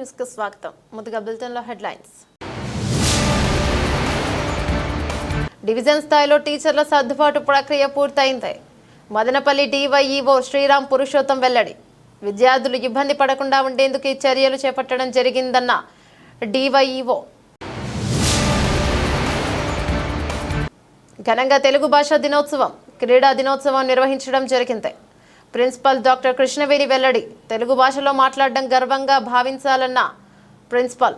న్యూస్కు స్వాగతం. ముందుగా బులెటిన్లో హెడ్లైన్స్. డివిజన్ స్థాయిలో టీచర్ల సర్దుబాటు ప్రక్రియ పూర్తయింది. మదనపల్లి డివైఈఓ శ్రీరామ్ పురుషోత్తం వెల్లడి. విద్యార్థులు ఇబ్బంది పడకుండా ఉండేందుకు ఈ చర్యలు చేపట్టడం జరిగిందన్న డివైఈఓ. ఘనంగా తెలుగు భాషా దినోత్సవం క్రీడా దినోత్సవం నిర్వహించడం జరిగింది. ప్రిన్సిపల్ డాక్టర్ కృష్ణవేణి వెల్లడి తెలుగు భాషలో మాట్లాడడం గర్వంగా భావించాలన్న ప్రిన్సిపల్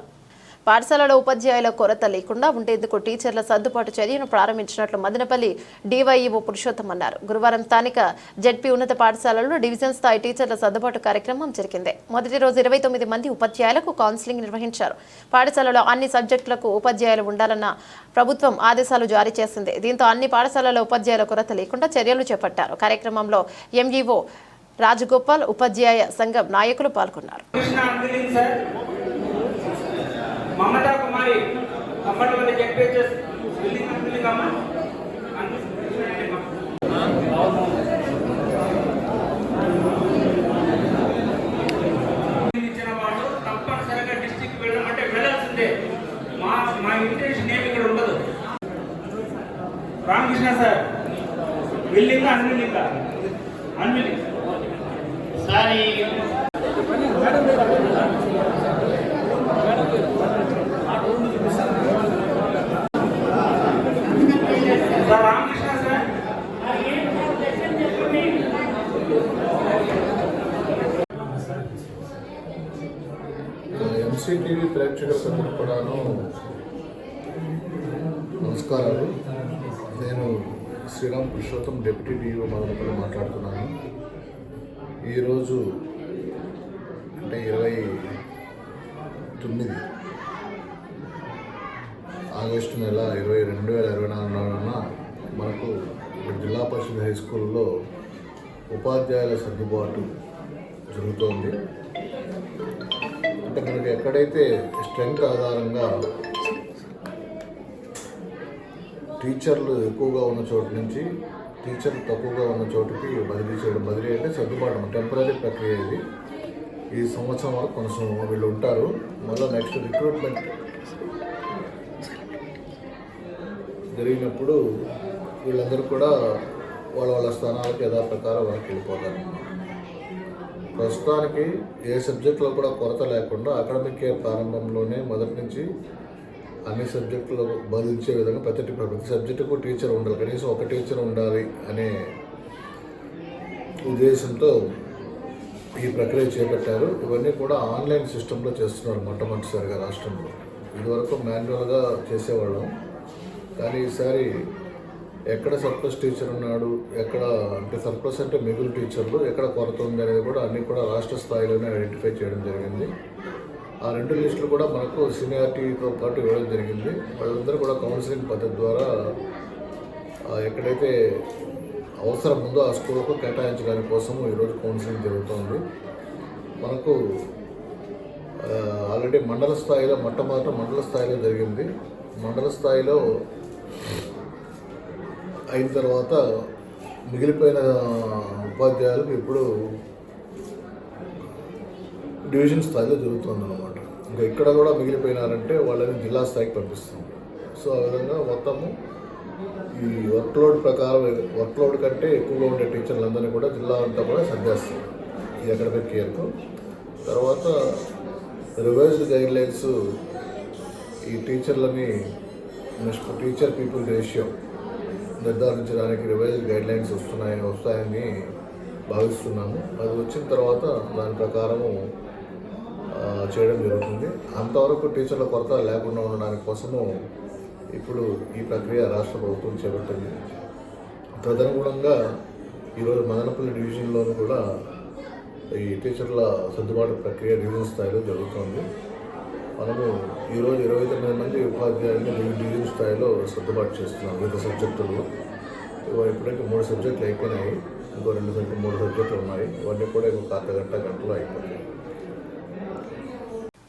పాఠశాలలో ఉపాధ్యాయుల కొరత లేకుండా ఉండేందుకు టీచర్ల సర్దుబాటు చర్యను ప్రారంభించినట్లు మదనపల్లి డివైఈఓ పురుషోత్తం అన్నారు. గురువారం స్థానిక జడ్పీ ఉన్నత పాఠశాలలో డివిజన్ స్థాయి టీచర్ల సర్దుబాటు కార్యక్రమం జరిగింది. మొదటి రోజు ఇరవై తొమ్మిది మంది ఉపాధ్యాయులకు కౌన్సిలింగ్ నిర్వహించారు. పాఠశాలలో అన్ని సబ్జెక్టులకు ఉపాధ్యాయులు ఉండాలన్న ప్రభుత్వం ఆదేశాలు జారీ చేసింది. దీంతో అన్ని పాఠశాలల ఉపాధ్యాయుల కొరత లేకుండా చర్యలు చేపట్టారు. కార్యక్రమంలో ఎంఈఓ రాజగోపాల్ ఉపాధ్యాయ సంఘం నాయకులు పాల్గొన్నారు. మమతా కుమారి కంఫర్టబుల్ చెప్పేసి బిల్డింగ్ బిల్డింగ్ అమ్మా ఇచ్చిన వాళ్ళు తప్పనిసరిగా డిస్టిక్ వెళ్ళమంటే వెళ్ళాల్సిందే. మా మా ఇంటెన్షన్ ఏమి ఇక్కడ ఉండదు. రామకృష్ణ సార్ బిల్డింగ్ అన్బిల్డింగ్ అన్బిల్డింగ్. సార్ ఈ సార్ రామకృష్ణ సార్ ఎంసీటీవీ ప్రేక్షకులకు కూడాను నమస్కారాలు. నేను శ్రీరామ్ పురుషోత్తం డిప్యూటీ డిఓ మదనపల్లి మాట్లాడుతున్నాను. ఈరోజు అంటే ఇరవై తొమ్మిది ఆగస్టు నెల ఇరవై రెండు వేల ఇరవై నాలుగున మనకు జిల్లా పరిషత్ హై స్కూల్లో ఉపాధ్యాయుల సర్దుబాటు జరుగుతోంది. అంటే మనకి ఎక్కడైతే స్ట్రెంగ్త్ ఆధారంగా టీచర్లు ఎక్కువగా ఉన్న చోటు నుంచి టీచర్లు తక్కువగా ఉన్న చోటుకి బదిలీ చేయడం బదిలీ అంటే సర్దుబాటు టెంపరీ ప్రక్రియ ఇది. ఈ సంవత్సరం వరకు కొంచెం వీళ్ళు ఉంటారు. మళ్ళీ నెక్స్ట్ రిక్రూట్మెంట్ జరిగినప్పుడు వీళ్ళందరూ కూడా వాళ్ళ వాళ్ళ స్థానాలకు యథాప్రకారం వాళ్ళకి వెళ్ళిపోతారు. ప్రస్తుతానికి ఏ సబ్జెక్టులో కూడా కొరత లేకుండా అకాడమిక్ ఇయర్ ప్రారంభంలోనే మొదటి నుంచి అన్ని సబ్జెక్టులు బోధించే విధంగా ప్రతి ప్రతి సబ్జెక్టుకు టీచర్ ఉండాలి. కనీసం ఒక టీచర్ ఉండాలి అనే ఉద్దేశంతో ఈ ప్రక్రియ చేపట్టారు. ఇవన్నీ కూడా ఆన్లైన్ సిస్టంలో చేస్తున్నారు మొట్టమొదటిసారిగా రాష్ట్రంలో. ఇదివరకు మాన్యువల్గా చేసేవాళ్ళం. కానీ ఈసారి ఎక్కడ సర్ప్లస్ టీచర్ ఉన్నాడు ఎక్కడ అంటే సర్ప్లస్ అంటే మిగులు టీచర్లు ఎక్కడ కొరత ఉంది అనేది కూడా అన్నీ కూడా రాష్ట్ర స్థాయిలోనే ఐడెంటిఫై చేయడం జరిగింది. ఆ రెండు లిస్టులు కూడా మనకు సీనియారిటీతో పాటు ఇవ్వడం జరిగింది. వాళ్ళందరూ కూడా కౌన్సిలింగ్ పద్ధతి ద్వారా ఎక్కడైతే అవసరం ఉందో ఆ స్కూళ్ళకు కేటాయించడానికి కోసము ఈరోజు కౌన్సిలింగ్ జరుగుతుంది. మనకు ఆల్రెడీ మండల స్థాయిలో మొట్టమొదట మండల స్థాయిలో జరిగింది. మండల స్థాయిలో అయిన తర్వాత మిగిలిపోయిన ఉపాధ్యాయులకు ఇప్పుడు డివిజన్ స్థాయిలో జరుగుతుందన్నమాట. ఇంకా ఇక్కడ కూడా మిగిలిపోయినారంటే వాళ్ళని జిల్లా స్థాయికి పంపిస్తుంది. సో ఆ విధంగా మొత్తము ఈ వర్క్లోడ్ ప్రకారం వర్క్లోడ్ కంటే ఎక్కువగా ఉండే టీచర్లందరినీ కూడా జిల్లా అంతా కూడా సర్దేస్తారు. ఈ అకాడమిక్ ఇయర్కు. తర్వాత రివైజ్డ్ గైడ్ లైన్స్ ఈ టీచర్లని నెక్స్ట్ టీచర్ పీపుల్ రేషియో నిర్ధారించడానికి రివైజ్ గైడ్ లైన్స్ వస్తున్నాయి వస్తాయని భావిస్తున్నాము. అది వచ్చిన తర్వాత దాని ప్రకారము చేయడం జరుగుతుంది. అంతవరకు టీచర్ల కొరత లేకుండా ఉండడానికి కోసము ఇప్పుడు ఈ ప్రక్రియ రాష్ట్ర ప్రభుత్వం చేపట్టింది. తదనుగుణంగా ఈరోజు మదనపల్లి డివిజన్లోనూ కూడా ఈ టీచర్ల సర్దుబాటు ప్రక్రియ డివిజన్ స్థాయిలో జరుగుతోంది. మనము ఈరోజు ఇరవై తొమ్మిది మంది ఉపాధ్యాయులు డివి- డివిజన్ స్థాయిలో సర్దుబాటు చేస్తున్నాం వివిధ సబ్జెక్టుల్లో ఇవాళ ఇప్పటికే మూడు సబ్జెక్టులు అయిపోయినాయి. ఇంకో రెండు సబ్జెక్టు మూడు సబ్జెక్టులు ఉన్నాయి. ఇవన్నీ కూడా ఇంకొక అర్ధ గంట గంటలో అయిపోతాయి.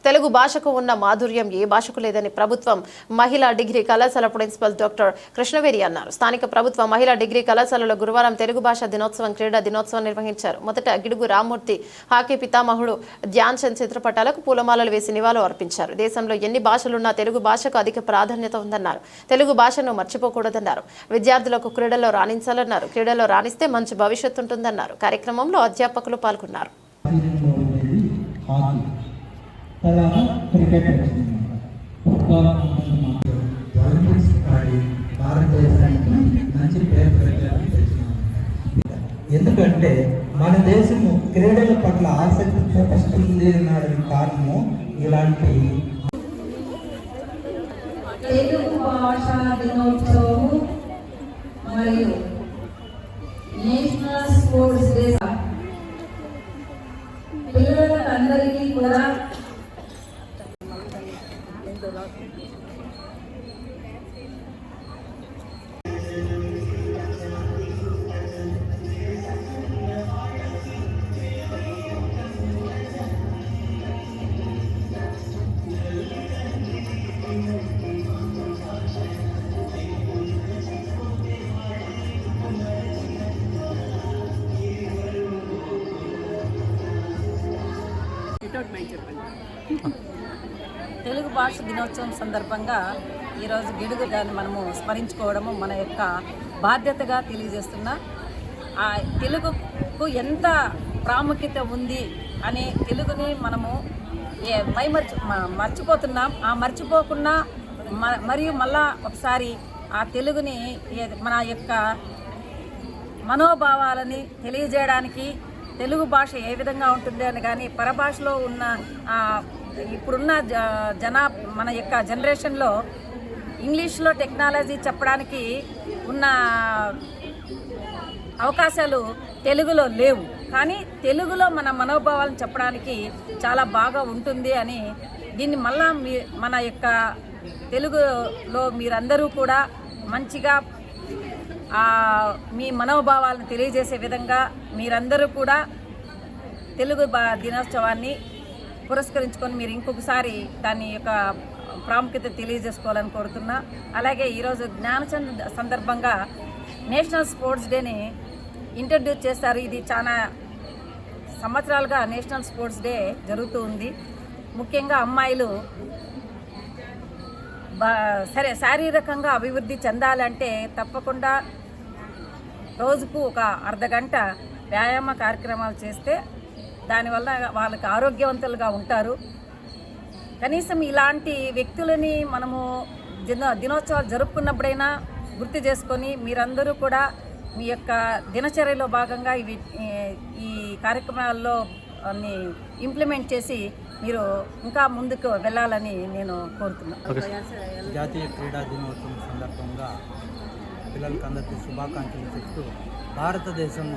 తెలుగు భాషకు ఉన్న మాధుర్యం ఏ భాషకు లేదని ప్రభుత్వం మహిళా డిగ్రీ కళాశాల ప్రిన్సిపల్ డాక్టర్ కృష్ణవేరి అన్నారు. స్థానిక ప్రభుత్వ మహిళా డిగ్రీ కళాశాలలో గురువారం తెలుగు భాష దినోత్సవం క్రీడా దినోత్సవం నిర్వహించారు. మొదట గిడుగు రామ్మూర్తి హాకీ పితామహుడు ధ్యాన్ చంద్ చిత్రపటాలకు పూలమాలలు వేసి నివాళులు అర్పించారు. దేశంలో ఎన్ని భాషలున్నా తెలుగు భాషకు అధిక ప్రాధాన్యత ఉందన్నారు. తెలుగు భాషను మర్చిపోకూడదన్నారు. విద్యార్థులకు క్రీడల్లో రాణించాలన్నారు. క్రీడల్లో రాణిస్తే మంచి భవిష్యత్తు ఉంటుందన్నారు. కార్యక్రమంలో అధ్యాపకులు పాల్గొన్నారు. తర్వాత క్రికెట్ ఫుట్బాల్ అన్నది ఒలింపిక్స్ ఆడి భారతదేశానికి మంచి పేరు ఎందుకంటే మన దేశము క్రీడల పట్ల ఆసక్తి చూపిస్తుంది అనడానికి కారణము ఇలాంటి తెలుగు భాషా దినోత్సవము తెలుగు భాష దినోత్సవం సందర్భంగా ఈరోజు గిడుగు దాన్ని మనము స్మరించుకోవడము మన యొక్క బాధ్యతగా తెలియజేస్తున్నా ఆ తెలుగుకు ఎంత ప్రాముఖ్యత ఉంది అని తెలుగుని మనము ఏ మైమర్చి మర్చిపోతున్నాం. ఆ మర్చిపోకుండా మ- మరియు మళ్ళా ఒకసారి ఆ తెలుగుని ఏ- మన యొక్క మనోభావాలని తెలియజేయడానికి తెలుగు భాష ఏ విధంగా ఉంటుంది అని కానీ పరభాషలో ఉన్న ఇప్పుడున్న జ జనా మన యొక్క జనరేషన్లో ఇంగ్లీష్లో టెక్నాలజీ చెప్పడానికి ఉన్న అవకాశాలు తెలుగులో లేవు. కానీ తెలుగులో మన మనోభావాలను చెప్పడానికి చాలా బాగా ఉంటుంది అని దీన్ని మళ్ళా మీ మన యొక్క తెలుగులో మీరందరూ కూడా మంచిగా మీ మనోభావాలను తెలియజేసే విధంగా మీరందరూ కూడా తెలుగు బా దినోత్సవాన్ని పురస్కరించుకొని మీరు ఇంకొకసారి దాని యొక్క ప్రాముఖ్యత తెలియజేసుకోవాలని కోరుతున్నా. అలాగే ఈరోజు జ్ఞానచంద్ సందర్భంగా నేషనల్ స్పోర్ట్స్ డేని ఇంట్రడ్యూస్ చేశారు. ఇది చాలా సంవత్సరాలుగా నేషనల్ స్పోర్ట్స్ డే జరుగుతూ ఉంది. ముఖ్యంగా అమ్మాయిలు సరే శారీరకంగా అభివృద్ధి చెందాలంటే తప్పకుండా రోజుకు ఒక అర్ధగంట వ్యాయామ కార్యక్రమాలు చేస్తే దానివల్ల వాళ్ళకి ఆరోగ్యవంతులుగా ఉంటారు. కనీసం ఇలాంటి వ్యక్తులని మనము దిన దినోత్సవాలు జరుపుకున్నప్పుడైనా గుర్తు చేసుకొని మీరందరూ కూడా మీ యొక్క దినచర్యలో భాగంగా ఇవి ఈ- కార్యక్రమాల్లో ఇంప్లిమెంట్ చేసి మీరు ఇంకా ముందుకు వెళ్ళాలని నేను కోరుతున్నాను జాతీయ క్రీడా దినోత్సవం సందర్భంగా పిల్లలకి అందరికీ శుభాకాంక్షలు చెప్తూ భారతదేశం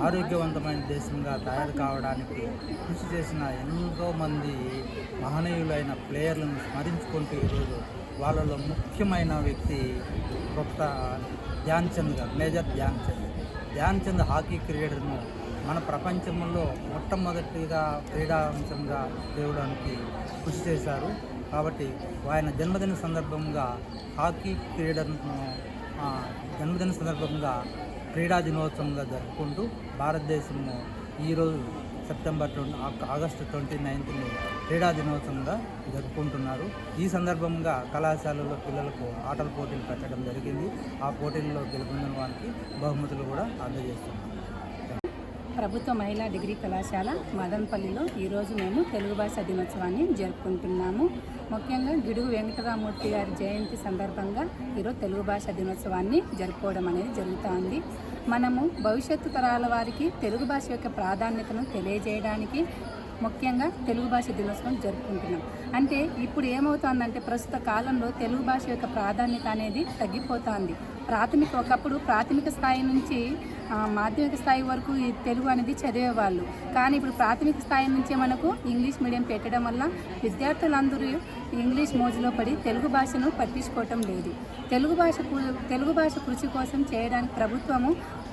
ఆరోగ్యవంతమైన దేశంగా తయారు కావడానికి కృషి చేసిన ఎంతో మంది మహనీయులైన ప్లేయర్లను స్మరించుకుంటూ ఈరోజు వాళ్ళలో ముఖ్యమైన వ్యక్తి కొత్త ధ్యాన్ చంద్ గారు మేజర్ ధ్యాన్ చంద్ ధ్యాన్ చంద్ హాకీ క్రీడను మన ప్రపంచంలో మొట్టమొదటిగా క్రీడాంశంగా తేవడానికి కృషి చేశారు. కాబట్టి ఆయన జన్మదిన సందర్భంగా హాకీ క్రీడను జన్మదిన సందర్భంగా క్రీడా దినోత్సవంగా జరుపుకుంటూ భారతదేశము ఈరోజు సెప్టెంబర్ ట్వంటీ ఆగస్టు ట్వంటీ నైన్త్ని క్రీడా దినోత్సవంగా జరుపుకుంటున్నారు. ఈ సందర్భంగా కళాశాలలో పిల్లలకు ఆటల పోటీలు పెట్టడం జరిగింది. ఆ పోటీల్లో గెలుపొందిన వారికి బహుమతులు కూడా అందజేస్తున్నారు ప్రభుత్వ మహిళా డిగ్రీ కళాశాల మదనపల్లిలో ఈరోజు మేము తెలుగు భాష దినోత్సవాన్ని జరుపుకుంటున్నాము. ముఖ్యంగా గిడుగు వెంకటరామూర్తి గారి జయంతి సందర్భంగా ఈరోజు తెలుగు భాష దినోత్సవాన్ని జరుపుకోవడం అనేది జరుగుతోంది. మనము భవిష్యత్తు తరాల వారికి తెలుగు భాష యొక్క ప్రాధాన్యతను తెలియజేయడానికి ముఖ్యంగా తెలుగు భాష దినోత్సవం జరుపుకుంటున్నాం. అంటే ఇప్పుడు ఏమవుతుందంటే ప్రస్తుత కాలంలో తెలుగు భాష యొక్క ప్రాధాన్యత అనేది తగ్గిపోతోంది. ప్రాథమిక ఒకప్పుడు ప్రాథమిక స్థాయి నుంచి మాధ్యమిక స్థాయి వరకు ఈ తెలుగు అనేది చదివేవాళ్ళు. కానీ ఇప్పుడు ప్రాథమిక స్థాయి నుంచే మనకు ఇంగ్లీష్ మీడియం పెట్టడం వల్ల విద్యార్థులందరూ ఇంగ్లీష్ మోజులో పడి తెలుగు భాషను పట్టించుకోవటం లేదు. తెలుగు భాష తెలుగు భాష కృషి కోసం చేయడానికి ప్రభుత్వము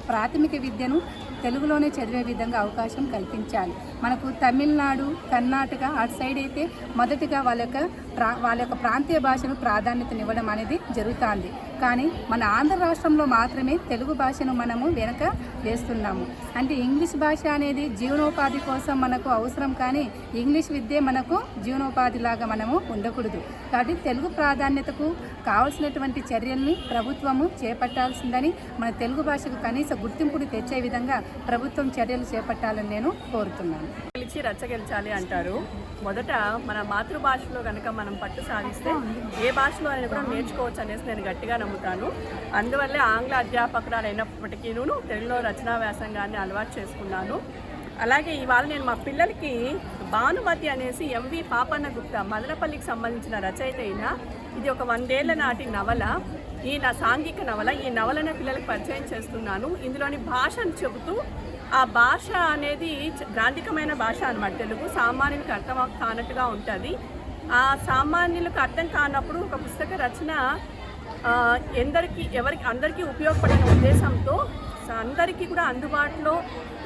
ప్రాథమిక విద్యను తెలుగులోనే చదివే విధంగా అవకాశం కల్పించాలి. మనకు తమిళనాడు కర్ణాటక అటు సైడ్ అయితే మొదటిగా వాళ్ళ యొక్క ప్రా వాళ్ళ యొక్క ప్రాంతీయ భాషను ప్రాధాన్యతనివ్వడం అనేది జరుగుతుంది. కానీ మన ఆంధ్ర రాష్ట్రంలో మాత్రమే తెలుగు భాషను మనము వెనక వేస్తున్నాము. అంటే ఇంగ్లీష్ భాష అనేది జీవనోపాధి కోసం మనకు అవసరం కానీ ఇంగ్లీష్ విద్య మనకు జీవనోపాధి లాగా మనము ఉండకూడదు. కాబట్టి తెలుగు ప్రాధాన్యతకు కావలసినటువంటి చర్యల్ని ప్రభుత్వము చేపట్టాల్సిందని మన తెలుగు భాషకు కనీస గుర్తింపుని తెచ్చే విధంగా ప్రభుత్వం చర్యలు చేపట్టాలని నేను కోరుతున్నాను. గెలిచి రచ్చగెలిచాలి అంటారు. మొదట మన మాతృభాషలో కనుక మనం పట్టు సాధిస్తే ఏ భాషలో అనేది కూడా నేర్చుకోవచ్చు అనేసి నేను గట్టిగా నమ్ముతాను. అందువల్లే ఆంగ్ల అధ్యాపకురాలు అయినప్పటికీ తెలుగులో రచనా వ్యాసంగాన్ని అలవాటు చేసుకున్నాను. అలాగే ఇవాళ నేను మా పిల్లలకి భానుమతి అనేసి ఎంవి పాపన్న గుప్తా మదనపల్లికి సంబంధించిన రచయిత అయిన ఇది ఒక వందేళ్ళ నాటి నవల. ఈ నా సాంఘిక నవల. ఈ నవలను పిల్లలకు పరిచయం చేస్తున్నాను. ఇందులోని భాషను చెబుతూ ఆ భాష అనేది గ్రాంధికమైన భాష అన్నమాట తెలుగు. సామాన్యులకు అర్థం కానట్టుగా ఉంటుంది. ఆ సామాన్యులకు అర్థం కానప్పుడు ఒక పుస్తక రచన ఎందరికి ఎవరికి అందరికీ ఉపయోగపడిన ఉద్దేశంతో అందరికీ కూడా అందుబాటులో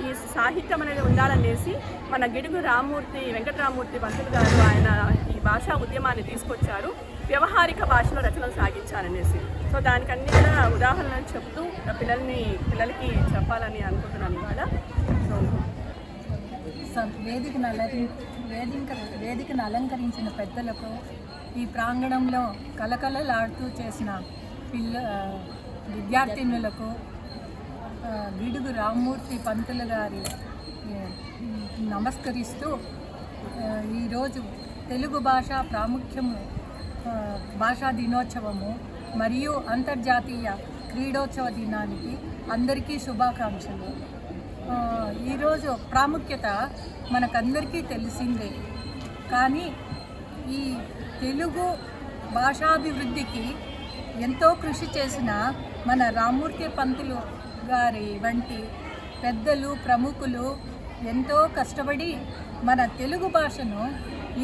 ఈ సాహిత్యం అనేది ఉండాలనేసి మన గిడుగు రామూర్తి వెంకటరామూర్తి పంతులు గారు ఆయన ఈ భాషా ఉద్యమాన్ని తీసుకొచ్చారు. వ్యవహారిక భాషలో రచనలు సాగించాలనేసి సో దానికన్నీ కూడా ఉదాహరణలు చెప్తూ పిల్లల్ని పిల్లలకి చెప్పాలని అనుకుంటున్నాను ఇవాళ. సో వేదికను అలరి వేదిక వేదికను అలంకరించిన పెద్దలకు ఈ ప్రాంగణంలో కలకలలాడుతూ చేసిన పిల్ల విద్యార్థినులకు గిడుగు రామ్మూర్తి పంతులు గారి నమస్కరిస్తూ ఈరోజు తెలుగు భాష ప్రాముఖ్యము భాషా దినోత్సవము మరియు అంతర్జాతీయ క్రీడోత్సవ దినానికి అందరికీ శుభాకాంక్షలు. ఈరోజు ప్రాముఖ్యత మనకందరికీ తెలిసిందే. కానీ ఈ తెలుగు భాషాభివృద్ధికి ఎంతో కృషి చేసిన మన రామూర్తి పంతులు గారి వంటి పెద్దలు ప్రముఖులు ఎంతో కష్టపడి మన తెలుగు భాషను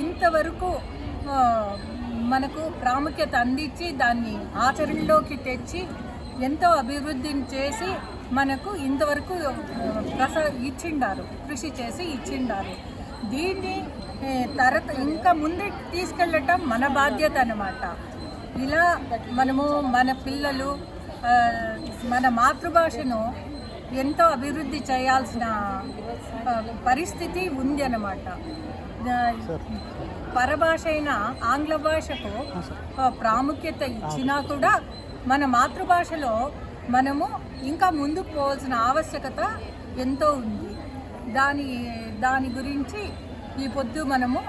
ఇంతవరకు మనకు ప్రాముఖ్యత అందించి దాన్ని ఆచరణలోకి తెచ్చి ఎంతో అభివృద్ధిని చేసి మనకు ఇంతవరకు ప్రస ఇచ్చిండారు కృషి చేసి ఇచ్చిండారు. దీన్ని ఏ, తరత ఇంకా ముందుకు తీసుకెళ్ళటం మన బాధ్యత అన్నమాట. ఇలా మనము మన పిల్లలు మన మాతృభాషను ఎంతో అభివృద్ధి చేయాల్సిన పరిస్థితి ఉంది అన్నమాట. ఆ, పరభాష అయిన ఆంగ్ల భాషకు ప్రాముఖ్యత ఇచ్చినా కూడా మన మాతృభాషలో మనము ఇంకా ముందుకు పోవాల్సిన ఆవశ్యకత ఎంతో ఉంది. దాని దాని గురించి ఈ పొద్దు మనము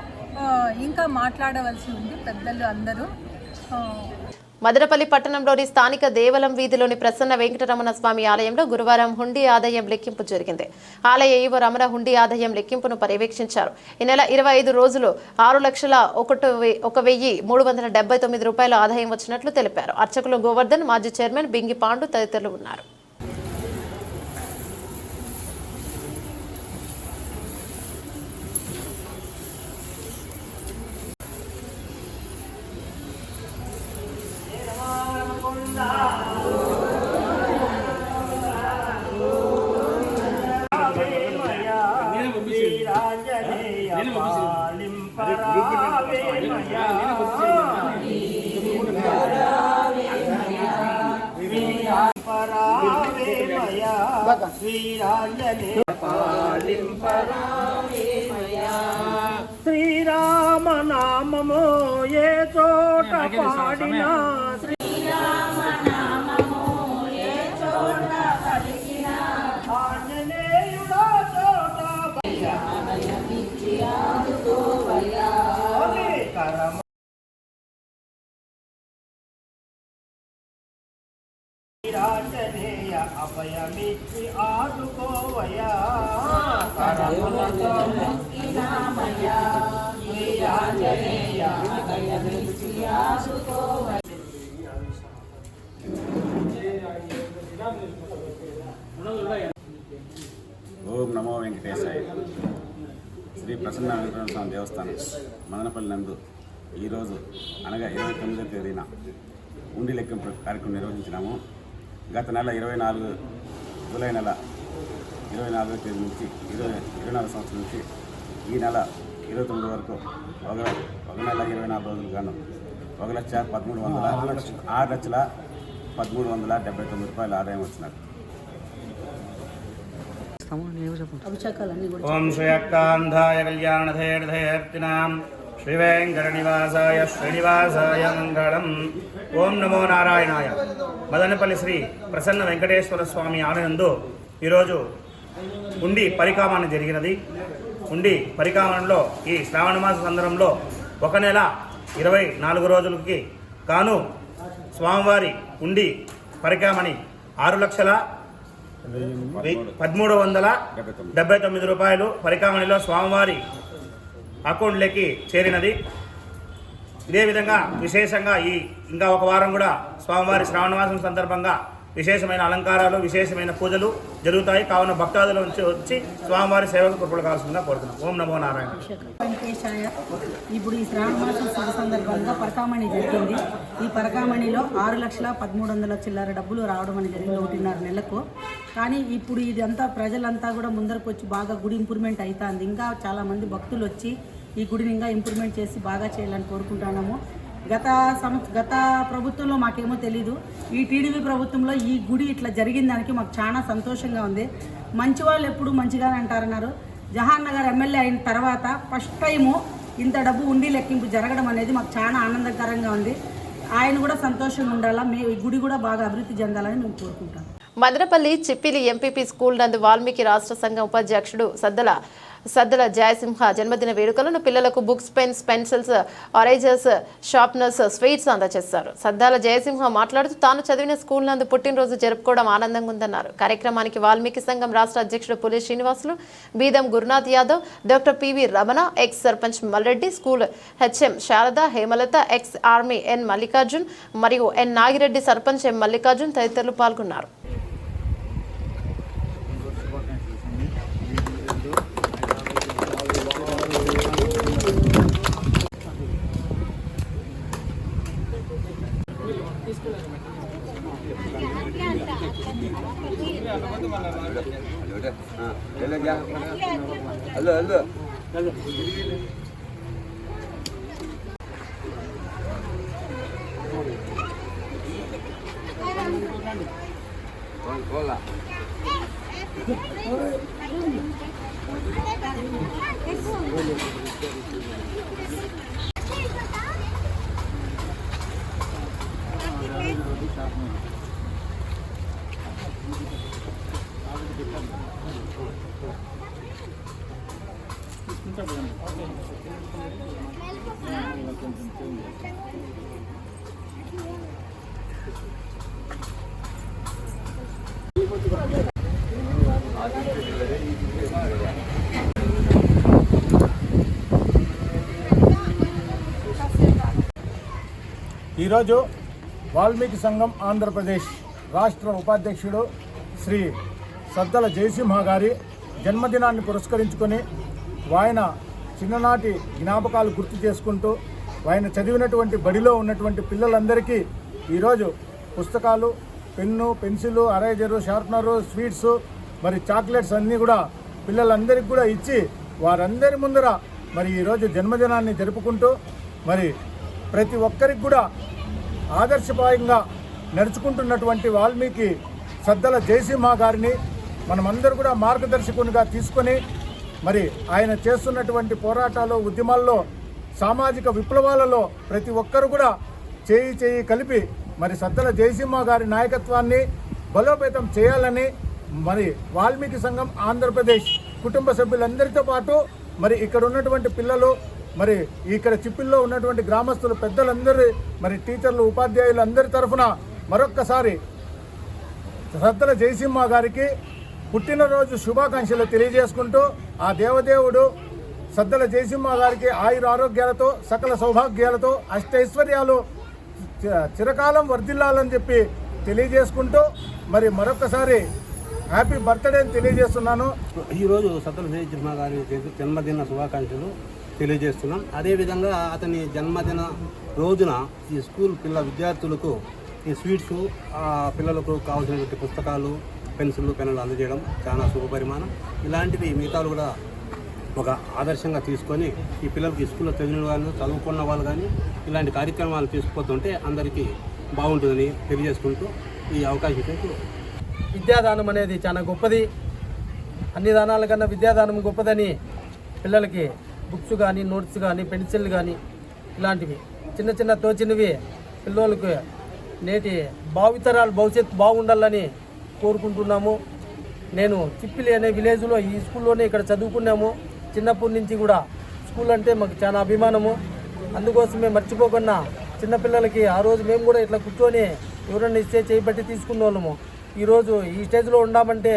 ఇంకా మాట్లాడవలసి ఉంది పెద్దలు అందరూ. మదనపల్లి పట్టణంలోని స్థానిక దేవలం వీధిలోని ప్రసన్న వెంకటరమణ స్వామి ఆలయంలో గురువారం హుండీ ఆదాయం లెక్కింపు జరిగింది. ఆలయ ఈవో రమణ హుండీ ఆదాయం లెక్కింపును పర్యవేక్షించారు. ఈ నెల ఇరవై ఐదు రోజులు ఆరు లక్షల ఒకటి వె- ఒక వెయ్యి మూడు వందల డెబ్బై తొమ్మిది రూపాయల ఆదాయం వచ్చినట్లు తెలిపారు. అర్చకులు గోవర్ధన్ మాజీ చైర్మన్ బింగి పాండు తదితరులు ఉన్నారు. శ్రీరామనామము ఏ చోట పాడినా ఆంజనేయుడా అభయమిచ్చి ఆదుకోవయా కరములతో అభయమిచ్చి ఓం నమో వెంకటేశాయ శ్రీ ప్రసన్న వెంకటరమణ స్వామి దేవస్థానం మదనపల్లి నందు ఈరోజు అనగా ఇరవై తొమ్మిదో తేదీన ఉండి లెక్కింపు కార్యక్రమం నిర్వహించినాము గత నెల ఇరవై నాలుగు జూలై నెల ఇరవై నాలుగో తేదీ నుంచి ఇరవై ఇరవై నాలుగు సంవత్సరం నుంచి ఈ నెల ఇరవై తొమ్మిది వరకు ఒక ఒక నెల ఇరవై నాలుగు రోజులు గాను ఒక లక్ష పదమూడు వందల ఆరు లక్షల. పదమూడు వందల డెబ్బై తొమ్మిది రూపాయల ఆదాయం వచ్చినట్టు ఓం శ్రేయక్కాంధాయ కళ్యాణధేర్ధేర్తినాం శ్రీవేంకటనివాసాయ శ్రీనివాసాయ మంగళం. ఓం నమో నారాయణాయ. మదనపల్లి శ్రీ ప్రసన్న వెంకటేశ్వర స్వామి ఆలయందు ఈరోజు ఉండి పరికామణ జరిగినది. ఉండి పరికామణలో ఈ శ్రావణ మాస సందర్భంలో ఒక నెల ఇరవై నాలుగు రోజులకి కాను స్వామివారి ఉండి పరికామణి ఆరు లక్షల పదమూడు వందల డెబ్బై తొమ్మిది రూపాయలు పరికామణిలో స్వామివారి అకౌంట్లోకి చేరినది. ఇదే విధంగా విశేషంగా ఈ ఇంకా ఒక వారం కూడా స్వామివారి శ్రావణమాసం సందర్భంగా విశేషమైన అలంకారాలు విశేషమైన పూజలు జరుగుతాయి. కావున భక్తాదుల నుంచి వచ్చి స్వామివారి సేవకు కృపలు కావాల్సిందిగా కోరుతున్నాం. ఓం నమో నారాయణ. వెంకటేశాయ ఇప్పుడు ఈ శ్రావణమాసం శుభ సందర్భంగా పరకామణి జరిగింది. ఈ పరకామణిలో ఆరు లక్షల పదమూడు వందల చిల్లర డబ్బులు రావడం అని జరిగింది ఒకటిన్నర నెలకు. కానీ ఇప్పుడు ఇదంతా ప్రజలంతా కూడా ముందరకు వచ్చి బాగా గుడి ఇంప్రూవ్మెంట్ అవుతుంది ఇంకా చాలామంది భక్తులు వచ్చి ఈ గుడిని ఇంకా ఇంప్రూవ్మెంట్ చేసి బాగా చేయాలని కోరుకుంటున్నాము. గత సంవత్స గత ప్రభుత్వంలో మాకేమో తెలీదు. ఈ టీడీపీ ప్రభుత్వంలో ఈ గుడి ఇట్లా జరిగిన దానికి మాకు చాలా సంతోషంగా ఉంది. మంచి వాళ్ళు ఎప్పుడు మంచిగానే అంటారన్నారు. జహాన్ నగర్ ఎమ్మెల్యే అయిన తర్వాత ఫస్ట్ టైము ఇంత డబ్బు ఉండి లెక్కింపు జరగడం అనేది మాకు చాలా ఆనందకరంగా ఉంది. ఆయన కూడా సంతోషంగా ఉండాలా? మీ ఈ గుడి కూడా బాగా అభివృద్ధి చెందాలని మేము కోరుకుంటాం మదనపల్లి చిప్పిలి ఎంపీపీ స్కూల్ నందు వాల్మీకి రాష్ట్ర సంఘం ఉపాధ్యక్షుడు సద్దల సద్దల జయసింహ జన్మదిన వేడుకలను పిల్లలకు books pens pencils erasers sharpeners sweets అందజేశారు. సద్దాల జయసింహ మాట్లాడుతూ తాను చదివిన స్కూల్ నందు పుట్టినరోజు జరుపుకోవడం ఆనందంగా ఉందన్నారు. కార్యక్రమానికి వాల్మీకి సంఘం రాష్ట్ర అధ్యక్షుడు Puli Srinivasulu Beedam Gurunath Yadav doctor PV Ramana ex sarpanch Malreddy school HM Sharada Hemalatha ex army N Mallikarjun మరియు ఎన్ నాగిరెడ్డి సర్పంచ్ ఎం మల్లికార్జున్ తదితరులు పాల్గొన్నారు. ఈరోజు వాల్మీకి సంఘం ఆంధ్రప్రదేశ్ రాష్ట్ర ఉపాధ్యక్షుడు శ్రీ సద్దల జయసింహ గారి జన్మదినాన్ని పురస్కరించుకొని ఆయన చిన్ననాటి జ్ఞాపకాలు గుర్తు చేసుకుంటూ ఆయన చదివినటువంటి బడిలో ఉన్నటువంటి పిల్లలందరికీ ఈరోజు పుస్తకాలు pen pencil eraser sharpener sweets మరి చాక్లెట్స్ అన్నీ కూడా పిల్లలందరికీ కూడా ఇచ్చి వారందరి ముందర మరి ఈరోజు జన్మదినాన్ని జరుపుకుంటూ మరి ప్రతి ఒక్కరికి కూడా ఆదర్శపాయంగా నడుచుకుంటున్నటువంటి వాల్మీకి సద్దల జయసింహ గారిని మనమందరూ కూడా మార్గదర్శకునిగా తీసుకొని మరి ఆయన చేస్తున్నటువంటి పోరాటాలు ఉద్యమాల్లో సామాజిక విప్లవాలలో ప్రతి ఒక్కరు కూడా చేయి చేయి కలిపి మరి సద్దల జయసింహ గారి నాయకత్వాన్ని బలోపేతం చేయాలని మరి వాల్మీకి సంఘం ఆంధ్రప్రదేశ్ కుటుంబ సభ్యులందరితో పాటు మరి ఇక్కడ ఉన్నటువంటి పిల్లలు మరి ఇక్కడ చిప్పిల్లో ఉన్నటువంటి గ్రామస్తులు పెద్దలందరి మరి టీచర్లు ఉపాధ్యాయులు అందరి తరఫున మరొక్కసారి సద్దల జయసింహ గారికి పుట్టినరోజు శుభాకాంక్షలు తెలియజేసుకుంటూ ఆ దేవదేవుడు సద్దల జయసింహ గారికి ఆయుర ఆరోగ్యాలతో సకల సౌభాగ్యాలతో అష్టైశ్వర్యాలు చిరకాలం వర్ధిల్లాలని చెప్పి తెలియజేసుకుంటూ మరి మరొకసారి హ్యాపీ బర్త్డే అని తెలియజేస్తున్నాను. ఈరోజు సద్దల జయసింహ గారి జన్మదిన శుభాకాంక్షలు. తెలియజేస్తున్నాం. అదేవిధంగా అతని జన్మదిన రోజున ఈ స్కూల్ పిల్ల విద్యార్థులకు ఈ స్వీట్స్ పిల్లలకు కావాల్సినటువంటి పుస్తకాలు పెన్సిళ్ళు పెన్నులు అందజేయడం చాలా శుభపరిమాణం ఇలాంటివి మిగతాలు కూడా ఒక ఆదర్శంగా తీసుకొని ఈ పిల్లలకి స్కూల్లో చదివిన వాళ్ళు చదువుకున్న వాళ్ళు కానీ ఇలాంటి కార్యక్రమాలు తీసుకుపోతుంటే అందరికీ బాగుంటుందని తెలియజేసుకుంటూ ఈ అవకాశం ఇచ్చేందుకు విద్యాదానం అనేది చాలా గొప్పది. అన్ని దానాల కన్నా విద్యాదానం గొప్పదని పిల్లలకి బుక్స్ కానీ నోట్స్ కానీ పెన్సిల్ కానీ ఇలాంటివి. చిన్న చిన్న తోచినవి పిల్లలకు నేటి భావితరాలు భవిష్యత్తు బాగుండాలని కోరుకుంటున్నాము. నేను చిప్పిలి అనే విలేజ్లో ఈ స్కూల్లోనే ఇక్కడ చదువుకున్నాము. చిన్నప్పటి నుంచి కూడా స్కూల్ అంటే మాకు చాలా అభిమానము. అందుకోసమే మర్చిపోకుండా చిన్నపిల్లలకి ఆ రోజు మేము కూడా ఇట్లా కూర్చొని ఎవరన్నా ఇస్తే చేపట్టి తీసుకున్న వాళ్ళము ఈరోజు ఈ స్టేజ్లో ఉన్నామంటే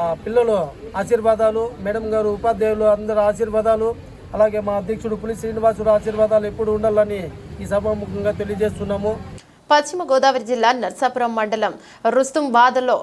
ఆ పిల్లలు ఆశీర్వాదాలు మేడం గారు ఉపాధ్యాయులు అందరు ఆశీర్వాదాలు. అలాగే మా అధ్యక్షుడు పులి శ్రీనివాసుడు ఆశీర్వాదాలు ఎప్పుడు ఉండాలని ఈ సభాముఖంగా తెలియజేస్తున్నాము. పశ్చిమ గోదావరి జిల్లా నర్సాపురం మండలం రుస్తుంబాదలో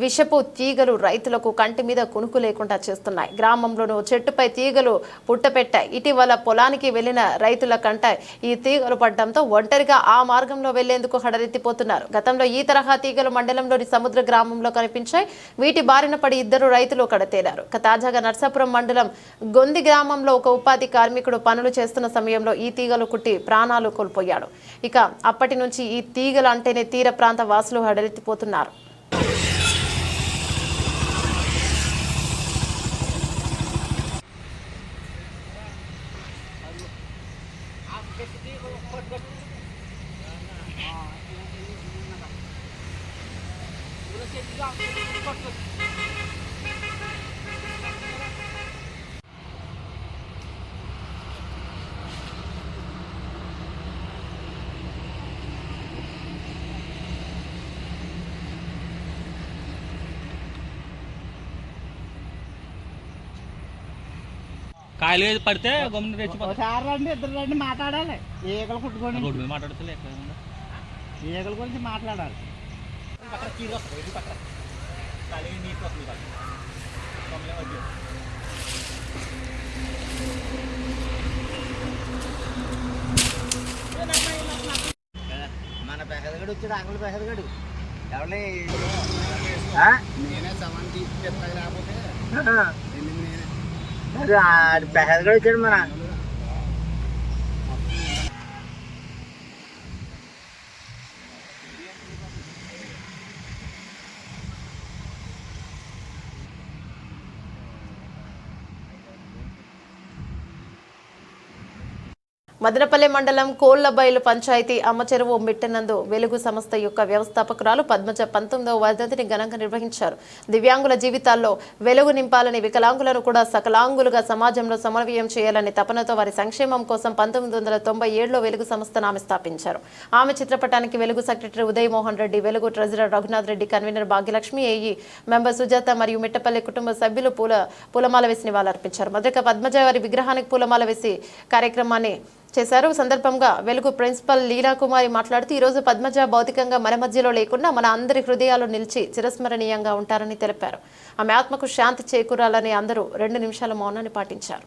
విషపు తీగలు రైతులకు కంటి మీద కునుకు లేకుండా చేస్తున్నాయి. గ్రామంలోనూ చెట్టుపై తీగలు పుట్టపెట్టాయి. ఇటీవల పొలానికి వెళ్ళిన రైతుల కంట ఈ తీగలు పడడంతో ఒంటరిగా ఆ మార్గంలో వెళ్ళేందుకు హడరెత్తిపోతున్నారు. గతంలో ఈ తరహా తీగలు మండలంలోని సముద్ర గ్రామంలో కనిపించాయి. వీటి బారిన పడి ఇద్దరు రైతులు కడతేరారు తేలారు. తాజాగా నర్సాపురం మండలం గొంది గ్రామంలో ఒక ఉపాధి కార్మికుడు పనులు చేస్తున్న సమయంలో ఈ తీగలు కుట్టి ప్రాణాలు కోల్పోయాడు. ఇక అప్పటి నుంచి ఈ తీగలు అంటేనే తీర ప్రాంత వాసులు హడలెత్తిపోతున్నారు. కాయలు వేసి పడితే గమ్మున రెచ్చిపోతాయి ఒకసారి రండి ఇద్దరు రండి మాట్లాడాలి. ఈగలు కుట్టుకొని. రోడ్డు మీద మాట్లాడుతలే. ఈగల గురించి మాట్లాడాలి. మన పెహదగడు వచ్చాడు అంగుల పెహదగడు ఎవరి నేనే సవన్ తీసుకెళ్తా లేకపోతే పెహదగడు వచ్చాడు మన మదనపల్లె మండలం కోళ్ళబైలు పంచాయతీ అమ్మచెరువు మిట్టనందు వెలుగు సంస్థ యొక్క వ్యవస్థాపకురాలు పద్మజ పంతొమ్మిదవ వర్ధంతిని ఘనంగా నిర్వహించారు. దివ్యాంగుల జీవితాల్లో వెలుగు నింపాలని వికలాంగులను కూడా సకలాంగులుగా సమాజంలో సమన్వయం చేయాలని తపనతో వారి సంక్షేమం కోసం పంతొమ్మిది వందల తొంభై ఏడులో వెలుగు సంస్థను ఆమె స్థాపించారు. ఆమె చిత్రపటానికి వెలుగు secretary Uday Mohan Reddy Velugu treasurer Raghunath Reddy convener Bhagyalakshmi AE member Sujatha మరియు మిట్టపల్లి కుటుంబ సభ్యులు పూల పూలమాల వేసి నివాళులర్పించారు. మొదట పద్మజ వారి విగ్రహానికి పూలమాల వేసి కార్యక్రమాన్ని చేశారు. సందర్భంగా వెలుగు ప్రిన్సిపల్ లీలాకుమారి మాట్లాడుతూ ఈరోజు పద్మజ భౌతికంగా మన మధ్యలో లేకుండా మన అందరి హృదయాలు నిలిచి చిరస్మరణీయంగా ఉంటారని తెలిపారు. ఆమె ఆత్మకు శాంతి చేకూరాలని అందరూ రెండు నిమిషాల మౌనాన్ని పాటించారు.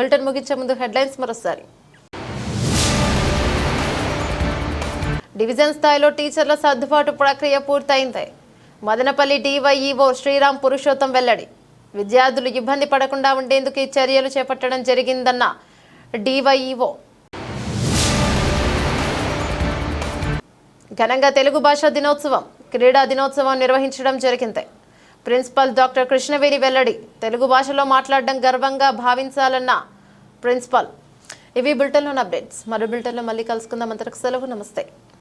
బులెటిన్ ముగించే ముందు హెడ్లైన్స్ మరోసారి. డివిజన్ స్థాయిలో టీచర్ల సర్దుబాటు ప్రక్రియ పూర్తయింది. మదనపల్లి డివైఈఓ శ్రీరామ్ పురుషోత్తం వెల్లడి. విద్యార్థులు ఇబ్బంది పడకుండా ఉండేందుకు ఈ చర్యలు చేపట్టడం జరిగిందన్న డివైఈఓ ఘనంగా తెలుగు భాషా దినోత్సవం క్రీడా దినోత్సవం నిర్వహించడం జరిగింది. ప్రిన్సిపల్ డాక్టర్ కృష్ణవేణి వెల్లడి. తెలుగు భాషలో మాట్లాడడం గర్వంగా భావించాలన్న ప్రిన్సిపల్. ఇవి బులెటిన్లోని అప్డేట్స్. మరో బులెటిన్లో మళ్ళీ కలుసుకుందాం. అంతరకు సెలవు. నమస్తే.